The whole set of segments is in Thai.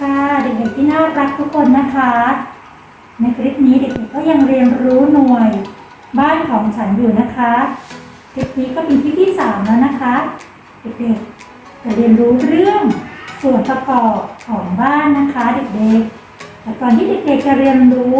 ค่ะ เด็กๆที่น่ารักทุกคนนะคะ ในคลิปนี้เด็กๆก็ยังเรียนรู้หน่วย บ้านของฉันอยู่นะคะคลิปนี้ก็เป็นคลิปที่สามแล้วนะคะ เด็กๆจะเรียนรู้เรื่องส่วนประกอบของบ้านนะคะ เด็กๆแต่ก่อนที่เด็กๆจะเรียนรู้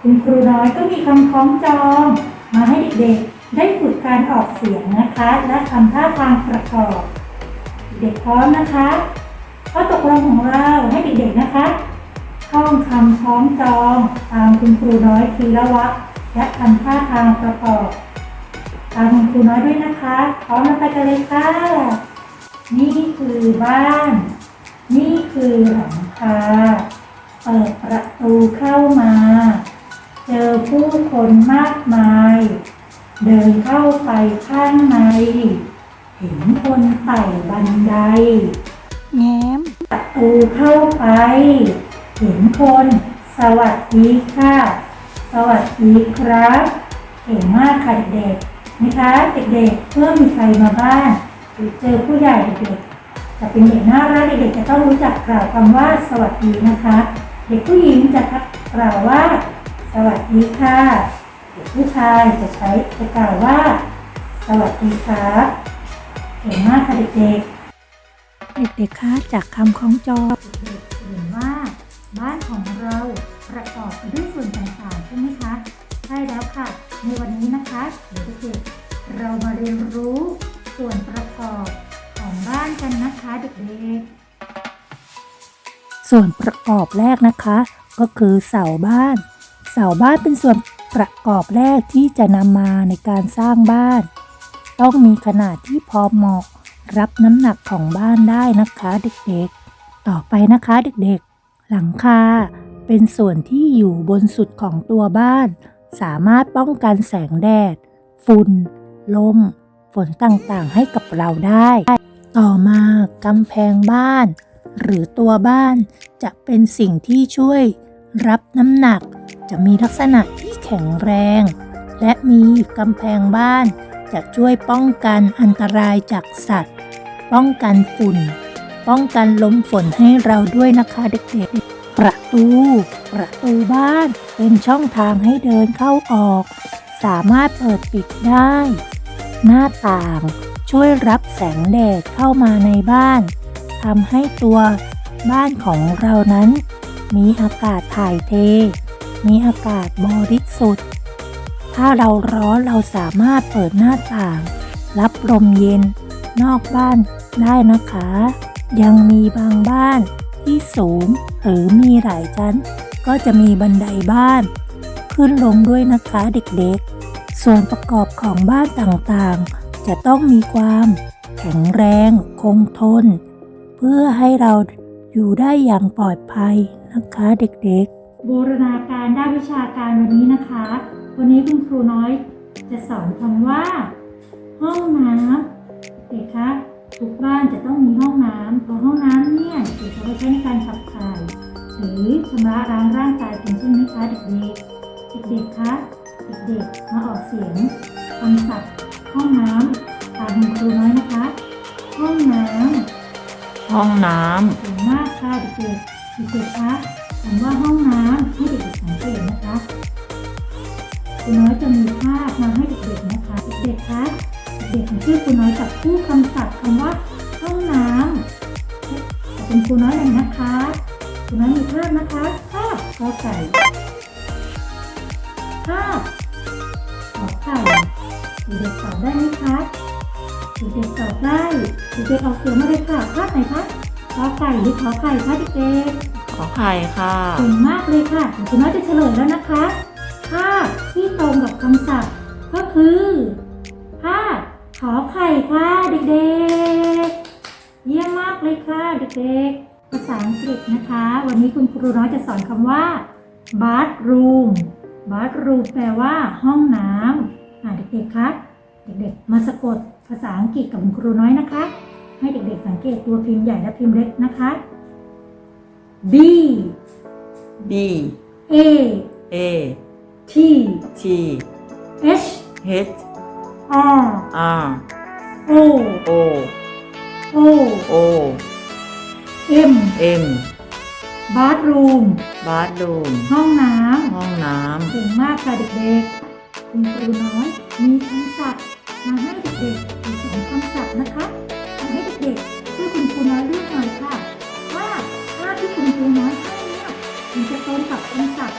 คุณครูน้อยก็มีคำคล้องจอง มาให้เด็กๆได้ฝึกการออกเสียงนะคะ และทำท่าทางประกอบ เด็กพร้อมนะคะ ข้อตกลงของเราให้เด็กๆนะคะท่องคำคล้องจองตามคุณครูน้อยทีละวรรคและทำท่าทางประกอบตามคุณครูน้อยด้วยนะคะพร้อมแล้วไปกันเลยค่ะ นี่คือบ้าน นี่คือหลังคาเปิดประตูเข้ามา เจอผู้คนมากมาย เดินเข้าไปข้างใน เห็นคนไต่บันได แง้มประตูเข้าไป เห็นคน สวัสดีค่ะ สวัสดีครับเก่งมากค่ะเด็กๆนะคะเด็กๆเมื่อมีใครมาบ้านหรือเจอผู้ใหญ่เด็กๆจะเป็นเด็กน่ารักเด็กๆจะต้องรู้จักกล่าวคำว่าสวัสดีนะคะ เด็กผู้หญิงจะกล่าวว่า สวัสดีค่ะ เด็กผู้ชายจะใช้จะกล่าวว่า สวัสดีครับเก่งมากค่ะเด็กๆ เด็กๆคะจากคำของจอเด็กๆเห็นว่าบ้านของเราประกอบไปด้วยส่วนต่างๆใช่ไหมคะ ใช่แล้วค่ะ ในวันนี้นะคะเดี๋ยวเด็กๆเรามาเรียนรู้ส่วนประกอบของบ้านกันนะคะเด็กส่วนประกอบแรกนะคะ ก็คือเสาบ้าน เสาบ้านเป็นส่วนประกอบแรกที่จะนำมาในการสร้างบ้าน ต้องมีขนาดที่พอเหมาะ รับน้ำหนักของบ้านได้นะคะเด็กๆ ต่อไปนะคะเด็กๆ หลังคาเป็นส่วนที่อยู่บนสุดของตัวบ้าน สามารถป้องกันแสงแดด ฝุ่น ลม ฝนต่างๆ ให้กับเราได้ ต่อมากำแพงบ้าน หรือตัวบ้านจะเป็นสิ่งที่ช่วย รับน้ำหนัก จะมีลักษณะที่แข็งแรง และมีกำแพงบ้านจะช่วยป้องกันอันตรายจากสัตว์ ป้องกันฝุ่น ป้องกันลมฝนให้เราด้วยนะคะเด็กๆ ประตู ประตูบ้านเป็นช่องทางให้เดินเข้าออก สามารถเปิดปิดได้ หน้าต่างช่วยรับแสงแดดเข้ามาในบ้านทำให้ตัวบ้านของเรานั้น มีอากาศถ่ายเท มีอากาศบริสุทธิ์ ถ้าเราร้อนเราสามารถเปิดหน้าต่าง รับลมเย็นนอกบ้าน ได้นะคะ ยังมีบางบ้านที่สูงหรือมีหลายชั้น ก็จะมีบันไดบ้าน ขึ้นลงด้วยนะคะเด็กๆ ส่วนประกอบของบ้านต่างๆ จะต้องมีความแข็งแรงคงทน เพื่อให้เราอยู่ได้อย่างปลอดภัยนะคะเด็กๆ บูรณาการด้านวิชาการวันนี้นะคะ วันนี้คุณครูน้อยจะสอนคำว่า ห้องน้ำเด็กคะ ทุกบ้านจะต้องมีห้องน้ำตัวห้องน้ำเนี่ยเด็กเอาไว้ใช้ในการขับถ่าย หรือชำระล้างร่างกายเป็นใช่ไหมคะเด็กๆเด็กๆคะเด็กๆมาออกเสียงคำศัพท์ห้องน้ำตามคุณครูน้อยนะคะ ห้องน้ำห้องน้เก่งมากค่ะเด็กๆเด็กๆคะคำว่าห้องน้ำให้เด็กๆสังเกตนะคะครูน้อยจะมีภาพมาให้เด็กๆนะคะเด็กๆคะ เด็กๆของชื่อครูน้อยจับคู่คำศัพท์คำว่าห้องน้ำจะเป็นครูน้อยเลยนะคะครูน้อยมีภาพนะคะภาพกอไก่ภาพขอไข่เด็กๆตอบได้ไหมคะเด็กๆตอบได้เด็กๆออกเสียงมาเลยค่ะภาพไหนคะกอไก่หรือขอไข่คะเด็กๆำขอไข่ค่ะเก่งมากเลยค่ะเดี๋ยวคุณน้อยจะเฉลยแล้วนะคะภาพที่ตรงกับคำศัพท์ก็คือภาพข อไข่ค่ะเด็กๆ เยี่ยมมากเลยค่ะเด็กๆ ภาษาอังกฤษนะคะ วันนี้คุณครูน้อยจะสอนคำว่า bathroom bathroom แปลว่า ห้องน้ำอ่าเด็กๆคะเด็กๆ มาสะกดภาษาอังกฤษกับคุณครูน้อยนะคะ ให้เด็กๆ สังเกตตัวพิมพ์ใหญ่และพิมพ์เล็กนะคะ B B A A T T H H R R O O O O M M บาร์รูมบาร์รูมห้องน้ห้องน้ำ เก่งมากค่ะเด็กๆ คุณครูน้อยมีคำศัพท์มาให้เด็กๆอยู่สองคำศัพท์นะคะทำให้เด็กๆช่วยคุณครูน้อยเลือกหน่อยค่ะ ว่าภาพที่คุณครูน้อยให้เนี่ยมันจะตรงกับคำศัพท์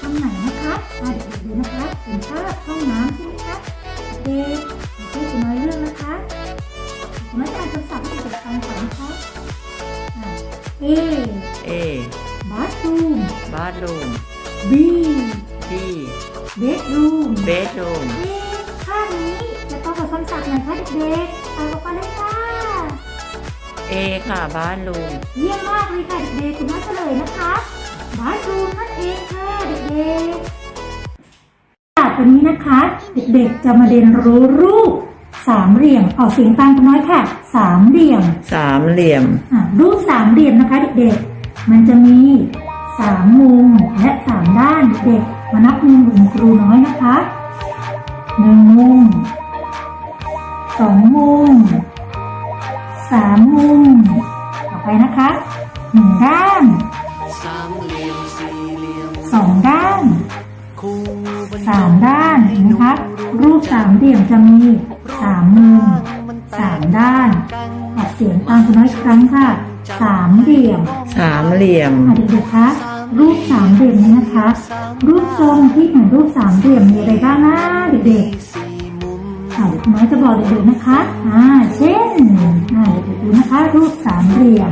คำไหนนะคะมาเด็กๆดูนะคะเป็นภาพห้องน้ำใช่ไหมคะเด็กๆช่วยคุณน้อยเลือกนะคะคุณน้อยจะอ่านคำศัพท์ให้เด็กๆฟังก่อนนะคะอ่า A ำ A bathroom บาร์รูม B B bedroom เบดรูมเอ๊ะภาพนี้จะต้องกับคำศัพท์ไหนคะเด็กๆตามออกมาเลยค่ะ A ค่ะบาร์รูมเยี่ยมมากเลยค่ะเด็กๆคุณน้อยเฉลยนะคะบาร์รูมนั่นเองค่ะเด็กๆค่ะ วันนี้นะคะ เด็กๆจะมาเรียนรู้รูปสามเหลี่ยมออกเสียงตามคุณน้อยค่ะ สามเหลี่ยมสามเหลี่ยมอะรูปสามเหลี่ยมนะคะเด็กๆ มันจะมีสามมุมและสามด้านเด็กๆมานับมุมของครูน้อยนะคะหนึ่งมุมสองมุมสามมุมต่อไปนะคะหนึ่งด้าน รูปสามเหลี่ยมจะมีสามมุมสามด้านออกเสียงตามคุณน้อยอีกครั้งค่ะสามเหลี่ยมสามเหลี่ยมอะเด็กๆคะรูปสามเหลี่ยมนี้นะคะ รูปทรงที่เหมือนรูปสามเหลี่ยมมีอะไรบ้างนะเด็กสี่มุมๆอะเด็กน้อยจะบอกเด็กๆนะคะอ่าเช่นอ่าเด็กๆดูนะคะ รูปสามเหลี่ยม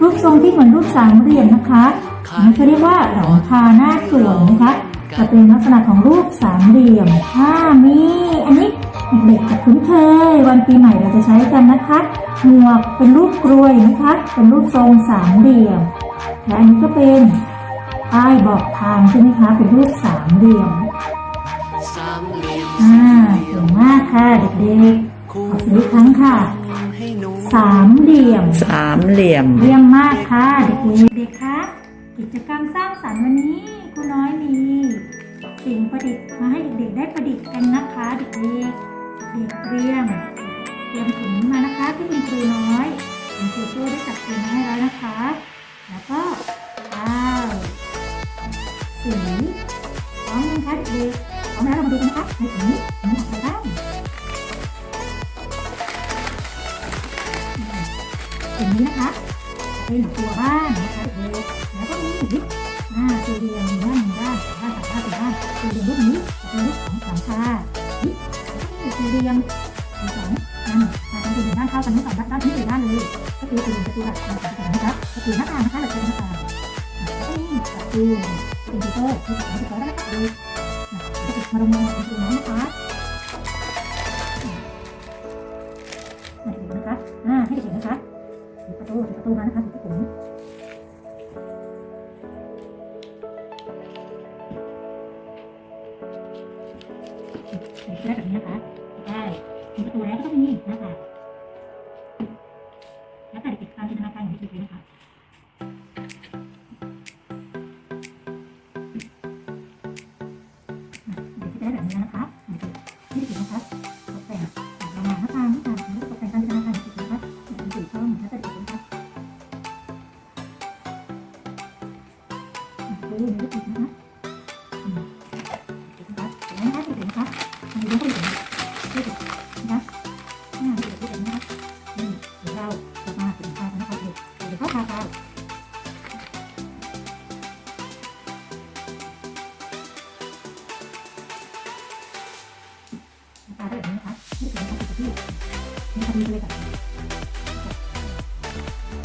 รูปทรงที่เหมือนรูปสามเหลี่ยมนะคะอันนี้เขาเรียกว่าหลังคาหน้าสวยนะคะ จะเป็นลักษณะของรูปสามเหลี่ยมถ้ามีอันนี้เด็กๆจะคุ้นเคย วันปีใหม่เราจะใช้กันนะคะ หมวกเป็นรูปกลวยนะคะ เป็นรูปทรงสามเหลี่ยม และอันนี้ก็เป็นป้ายบอกทางใช่ไหมคะ เป็นรูปสามเหลี่ยมสามเหลี่ยมอ่าสี่เหลี่ยเก่มงมากค่ะเด็กๆคู่ขอเสียงอีกครั้งค่ะให้หนูสามเหลี่ยม สามเหลี่ยม เยี่ยมมากค่ะเด็กๆเด็กๆคะ กิจกรรมสร้างสรรค์วันนี้ครูน้อยมีสิ่งประดิษฐ์มาให้เด็กๆได้ประดิษฐ์กันนะคะเด็กๆเด็กเตรียมเตรียมถุงมานะคะที่คุณครูน้อยคุณครูช่วยได้จัดเตรียมมาให้แล้วนะคะ แล้วก็ป้ายสีพร้อมนะคะเด็กๆพร้อมแล้วเรามาดูกันนะคะในถุงนี้มีอะไรบ้างถุงนี้นะคะเป็นตัวบ้านนะคะเด็กๆ ลิฟต์อ่าสี่เหลี่ยมหนึ่งด้านหนึ่งด้านด้านสามด้านสี่ด้านสี่เหลี่ยมรูปนี้เป็นรูปของหลังคาลิฟต์แล้วก็มีสี่เหลี่ยมมีสองอันมาทำสี่เหลี่ยมด้านเท่ากันทั้งสองด้านด้านที่สี่ด้านเลยก็คือสี่เหลี่ยมประตูหลักของสองนะครับก็คือหน้าต่างนะคะเราจะเป็นหน้าต่างอ่าแล้วก็มีประตูเป็นประตูที่สองที่สองแล้วก็ดูอ่าก็จะมาลงมาประตูน้ำนะคะอ่าเด็กๆนะคะอ่าให้เด็กๆนะคะปิดประตูปิดประตูมานะคะปิดที่ผม นี้นะคะได้ปิดประตูแล้วก็ต้องมีหน้าต่างแล้วแต่เด็กๆตามจินตนาการของเด็กๆเลยนะคะอะเด็กจะได้แบบนี้นะคะด็กๆนี่เด็กๆนะคะตกแต่งประมาณหน้าต่าหน้าต่างแล้วก็ตกแต่งตามจินตนาการของเด็กๆนะคะเป็นสีส้มแล้วก็เด็กเป็นครับดูดูดูดูนะคะ นะคะแบบนี้นะคะนี่คือนะคะที่นี่ค่ะดูเลยค่ะ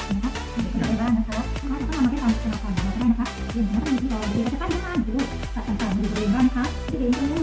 นะคะเด็กๆไปบ้านนะคะถ้าถ้ามาไม่ทำธนาคารของเราได้นะคะเรียนนะคะมีที่รอเด็กๆจะตั้งบ้านหรือสัตว์ต่างๆอยู่บริเวณบ้านนะคะเด็กๆจะรู้เลยที่เด็กอั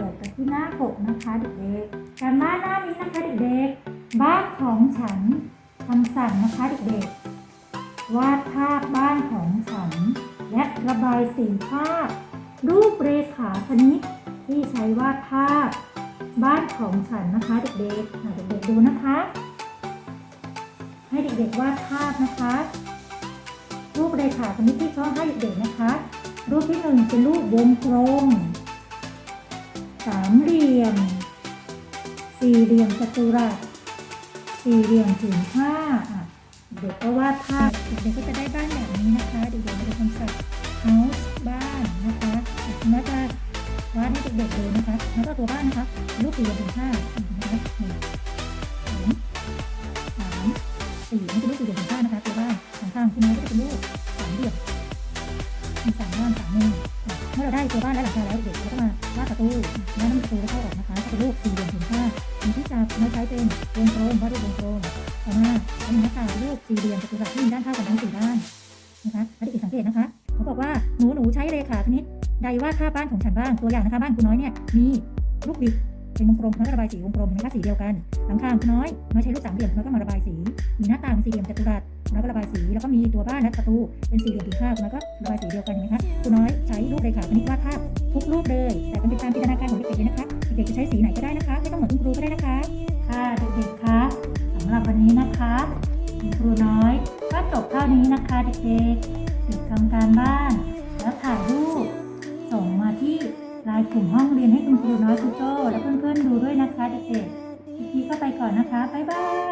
ปิดไปที่หน้าปกนะคะเด็กๆ การบ้านหน้านี้นะคะเด็กๆ บ้านของฉันคำสั่งนะคะเด็กๆ วาดภาพบ้านของฉัน และระบายสีภาพ รูปเรขาคณิตที่ใช้วาดภาพ บ้านของฉันนะคะเด็กๆเด็กๆดูนะคะ ให้เด็กๆวาดภาพนะคะ รูปเรขาคณิตที่เขาให้เด็กๆนะคะ รูปที่หนึ่งเป็นรูปวงกลม สามเหลี่ยม สี่เหลี่ยมจัตุรัส สี่เหลี่ยมผืนผ้าเด็กก็วาดภาพเด็กก็จะได้บ้านแบบนี้นะคะ เด็กๆจะเป็นคนสัตว์ house บ้านนะคะคุณแม่จะวาดให้เด็กๆดูนะคะ แล้วก็ตัวบ้านนะคะเป็นรูปสี่เหลี่ยมผืนผ้านะคะหนึ่งสองสามสี่นี่เป็นรูปสี่เหลี่ยมผืนผ้านะคะ ตัวบ้านข้างๆคุณแม่ก็จะเป็นรูปสามเหลี่ยมมีสามด้านสามมุมเมื่อเราได้ตัวบ้านและหลังคาแล้วเด็ก ๆเราก็มาวาดประตูแล้วน้ำประตูแล้วเข้าออกนะคะก็เป็นรูปสี่เหลี่ยมผืนผ้าสิ่งที่จะมาใช้เป็นวงกลมวาดรูปวงกลมต่อมาเป็นหน้าต่างรูปสี่เหลี่ยมจัตุรัสที่มีด้านเท่ากันทั้งสี่ด้านนะคะแล้วเด็กสังเกตนะคะ เขาบอกว่าหนูหนูใช้เลขาคณิตใดว่าค่าบ้านของฉันบ้างตัวอย่างนะคะบ้านคุณน้อยเนี่ยมีลูกบิดเป็นวงกลมแล้วก็ระบายสีวงกลมเห็นะคะสีเดียวกันหลังคาคุณน้อยน้อยใช้ลูกสามเหลี่ยมแล้วก็มาระบายสี มีหน้าต่างสี่เหลี่ยมจัตุรัสแล้วก็ระบายสีแล้วก็มีตัวบ้านและประตูเป็นสี่เหลี่ยมผืนผ้าแล้วก็ระบายสีเดียวกันเห็นไหมคะคุณน้อยใช้รูปเลขาคณิตวาดภาพ ทุกรูปเลย แต่เป็นไปตามจินตนาการของเด็กๆเลยนะคะ เด็กๆจะใช้สีไหนก็ได้นะคะ ไม่ต้องเหมือนคุณครูก็ได้นะคะ ค่ะเด็กๆคะสำหรับวันนี้นะคะคุณครูน้อยก็จบเท่านี้นะคะเด็กๆติดทำการบ้าน แล้วถ่ายรูปส่งมาที่ไลน์กลุ่มห้องเรียนให้คุณครูน้อยคุณโจ้และเพื่อนๆดูด้วยนะคะเด็กๆพี่ก็ไปก่อนนะคะ บ๊ายบาย